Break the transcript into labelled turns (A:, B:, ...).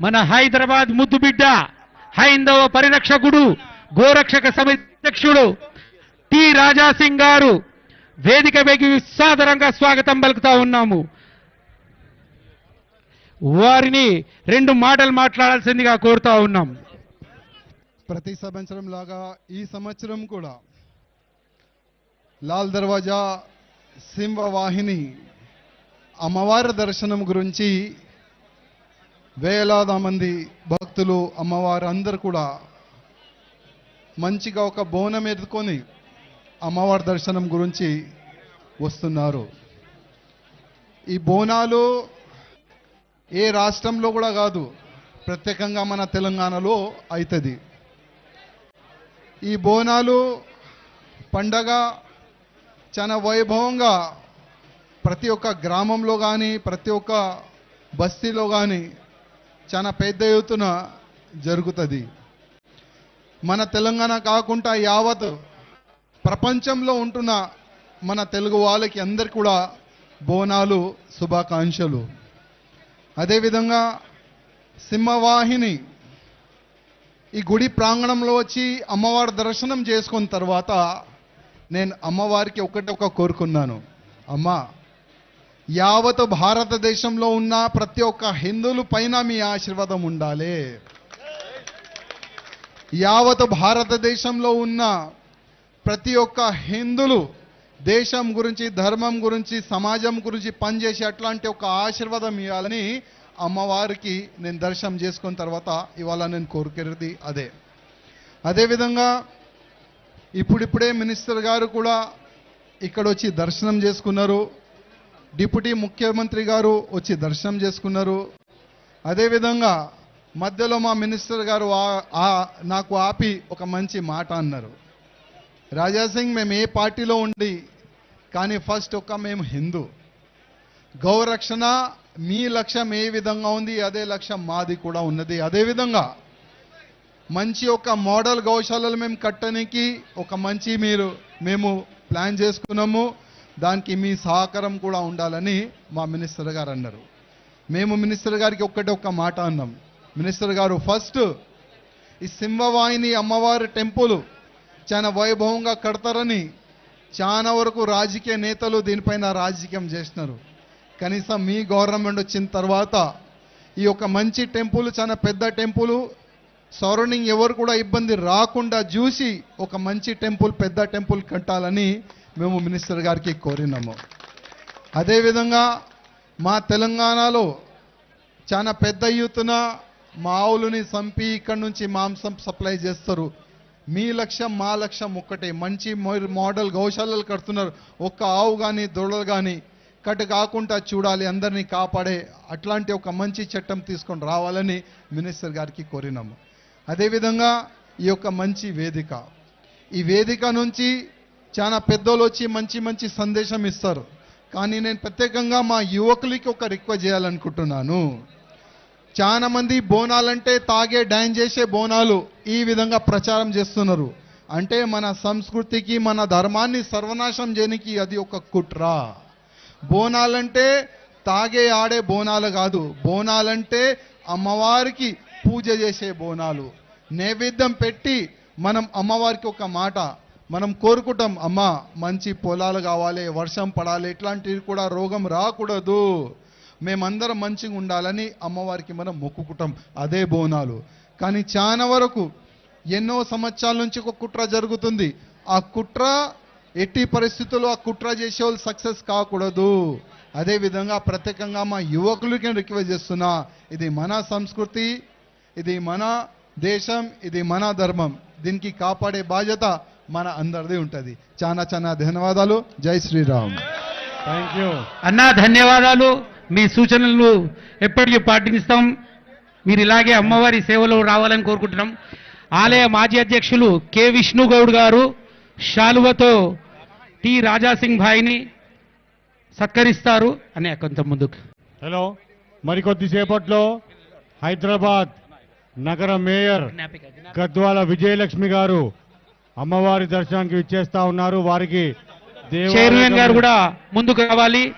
A: మన హైదరాబాద్ ముద్దుబిడ్డ హైందవ పరిరక్షకుడు గోరక్షక సమిధ్యక్షుడు టి రాజాసింగ్ గారు వేదిక వేగి సాదరంగా స్వాగతం పలుకుతా ఉన్నాము. వారిని రెండు మాటలు మాట్లాడాల్సిందిగా కోరుతా ఉన్నాం.
B: ప్రతి సంవత్సరం లాగా ఈ సంవత్సరం కూడా లాల్ దర్వాజా సింహవాహిని అమ్మవారి దర్శనం గురించి వేలాది మంది భక్తులు అమ్మవారు అందరు కూడా మంచిగా ఒక బోనం ఎదుకొని అమ్మవారి దర్శనం గురించి వస్తున్నారు. ఈ బోనాలు ఏ రాష్ట్రంలో కూడా కాదు ప్రత్యేకంగా మన తెలంగాణలో అవుతుంది ఈ బోనాలు పండగ చాలా వైభవంగా ప్రతి ఒక్క గ్రామంలో కానీ ప్రతి ఒక్క బస్తీలో కానీ చాలా పెద్ద ఎత్తున జరుగుతుంది. మన తెలంగాణ కాకుండా యావత్ ప్రపంచంలో ఉంటున్న మన తెలుగు వాళ్ళకి అందరు కూడా బోనాలు శుభాకాంక్షలు. అదేవిధంగా సింహవాహిని ఈ గుడి ప్రాంగణంలో వచ్చి అమ్మవారి దర్శనం చేసుకున్న తర్వాత నేను అమ్మవారికి ఒకటి ఒక కోరుకున్నాను. అమ్మ యావత్ భారతదేశంలో ఉన్న ప్రతి ఒక్క హిందువుల పైన మీ ఆశీర్వాదం ఉండాలి. యావత్ భారతదేశంలో ఉన్న ప్రతి ఒక్క హిందువులు దేశం గురించి ధర్మం గురించి సమాజం గురించి పనిచేసే అట్లాంటి ఒక ఆశీర్వాదం ఇవ్వాలని అమ్మవారికి నేను దర్శనం చేసుకున్న తర్వాత ఇవాళ నేను కోరుకునేది అదే. అదేవిధంగా ఇప్పుడిప్పుడే మినిస్టర్ గారు కూడా ఇక్కడ వచ్చి దర్శనం చేసుకున్నారు. డిప్యూటీ ముఖ్యమంత్రి గారు వచ్చి దర్శనం చేసుకున్నారు. అదేవిధంగా మధ్యలో మా మినిస్టర్ గారు ఆ- నాకు ఆపి ఒక మంచి మాట అన్నారు. రాజాసింగ్ మేము ఏ పార్టీలో ఉండి కానీ ఫస్ట్ ఒక మేము హిందూ. గౌరక్షణ మీ లక్ష్యం ఏ విధంగా ఉంది అదే లక్ష్యం మాది కూడా ఉన్నది. అదేవిధంగా మంచి ఒక మోడల్ గౌశాలలు మేము కట్టడానికి ఒక మంచి మీరు మేము ప్లాన్ చేసుకున్నాము. దానికి మీ సహకారం కూడా ఉండాలని మా మినిస్టర్ గారు అన్నారు. మేము మినిస్టర్ గారికి ఒక్కటే ఒక్క మాట అన్నాం. మినిస్టర్ గారు ఫస్ట్ ఈ సింహవాహిని అమ్మవారి టెంపుల్ చాలా వైభవంగా కడతారని చాలా వరకు రాజకీయ నేతలు దీనిపైన రాజకీయం చేసినారు కనీసం మీ గవర్నమెంట్ వచ్చిన తర్వాత ఈ యొక్క మంచి టెంపుల్ చాలా పెద్ద టెంపుల్ సరౌండింగ్ ఎవరు కూడా ఇబ్బంది రాకుండా చూసి ఒక మంచి టెంపుల్ పెద్ద టెంపుల్ కట్టాలని మేము మినిస్టర్ గారికి కోరినాము. అదేవిధంగా మా తెలంగాణలో చాలా పెద్ద ఎత్తున మా ఆవులని చంపి ఇక్కడ నుంచి మాంసం సప్లై చేస్తారు. మీ లక్ష్యం మా లక్ష్యం ఒక్కటే. మంచి మో- మోడల్ గౌశాలలు కడుతున్నారు. ఒక్క ఆవు కానీ దొడలు కానీ కట్టు కాకుండా చూడాలి అందరినీ కాపాడే అట్లాంటి ఒక మంచి చట్టం తీసుకొని రావాలని మినిస్టర్ గారికి కోరినాము. అదేవిధంగా ఈ యొక్క మంచి వేదిక. ఈ వేదిక నుంచి చాలా పెద్దోళ్ళు వచ్చి మంచి మంచి సందేశం ఇస్తారు. కానీ నేను ప్రత్యేకంగా మా యువకులకి ఒక రిక్వెస్ట్ చేయాలనుకుంటున్నాను. చాలా మంది బోనాలంటే తాగే డ్యాన్ చేసే బోనాలు ఈ విధంగా ప్రచారం చేస్తున్నారు. అంటే మన సంస్కృతికి మన ధర్మాన్ని సర్వనాశం చేయనికి అది ఒక కుట్ర. బోనాలంటే తాగే ఆడే బోనాలు కాదు. బోనాలంటే అమ్మవారికి పూజ చేసే బోనాలు. నైవేద్యం పెట్టి మనం అమ్మవారికి ఒక మాట మనం కోరుకుంటాం అమ్మ మంచి పొలాలు కావాలి వర్షం పడాలి ఇట్లాంటివి కూడా రోగం రాకూడదు. మేమందరం మంచిగా ఉండాలని అమ్మవారికి మనం మొక్కుకుంటాం అదే బోనాలు. కానీ చాలా వరకు ఎన్నో సంవత్సరాల నుంచి ఒక కుట్ర జరుగుతుంది. ఆ కుట్ర ఎట్టి పరిస్థితుల్లో ఆ కుట్ర చేసే వాళ్ళు సక్సెస్ కాకూడదు. అదేవిధంగా ప్రత్యేకంగా మా యువకులకి రిక్వెస్ట్ చేస్తున్నా ఇది మన సంస్కృతి ఇది మన దేశం ఇది మన ధర్మం. దీనికి కాపాడే బాధ్యత మన అందరిది ఉంటుంది. చాలా చాలా ధన్యవాదాలు. జై శ్రీరామ్.
C: థ్యాంక్ యూ
A: అన్నా ధన్యవాదాలు. మీ సూచనలు ఎప్పటికీ పాటిస్తాం. మీరు ఇలాగే అమ్మవారి సేవలో రావాలని కోరుకుంటున్నాం. ఆలయ మాజీ అధ్యక్షులు కె. విష్ణు గౌడ్ గారు శాలువతో టి. రాజాసింగ్ భాయ్ని సత్కరిస్తారు. అనే కొంత ముందుకు.
C: హలో మరికొద్దిసేపట్లో హైదరాబాద్. నగర మేయర్ గద్వాల విజయలక్ష్మి గారు అమ్మవారి దర్శనానికి విచ్చేస్తా ఉన్నారు. వారికి
A: చైర్మన్ గారు కూడా ముందుకు రావాలి.